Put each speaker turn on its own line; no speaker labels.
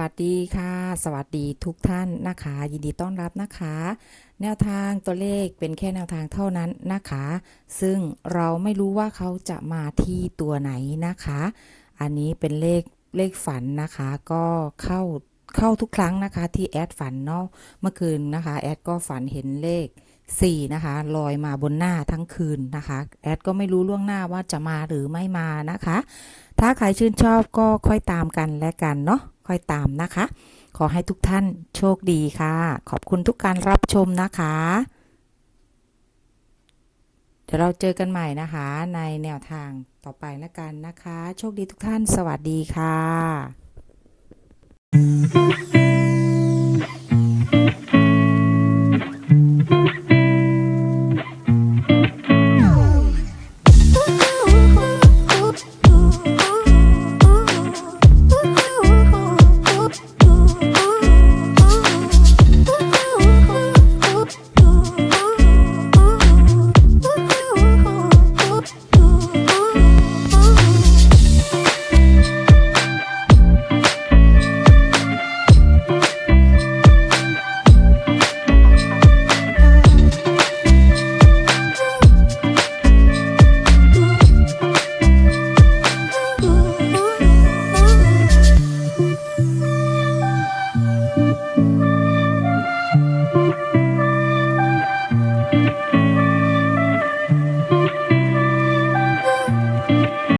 สวัสดีค่ะ สวัสดีทุกท่านนะคะ ยินดีต้อนรับนะคะ แนวทางตัวเลขเป็นแค่แนวทางเท่านั้นนะคะ ซึ่งเราไม่รู้ว่าเขาจะมาที่ตัวไหนนะคะ อันนี้เป็นเลขเลขฝันนะคะ ก็เข้าเข้าทุกครั้งนะคะที่แอดฝันเนาะเมื่อคืนนะคะ แอดก็ฝันเห็นเลข 4นะคะลอยมาบนหน้าทั้งคืนนะคะแอดก็ไม่รู้ล่วงหน้าว่าจะมาหรือไม่มานะคะ ถ้าใครชื่นชอบก็ค่อยตามกันและกันเนาะค่อยตามนะคะ ขอให้ทุกท่านโชคดีค่ะ ขอบคุณทุกการรับชมนะคะ เดี๋ยวเราเจอกันใหม่นะคะ ในแนวทางต่อไปแล้วกันนะคะ โชคดีทุกท่านสวัสดีค่ะ thank you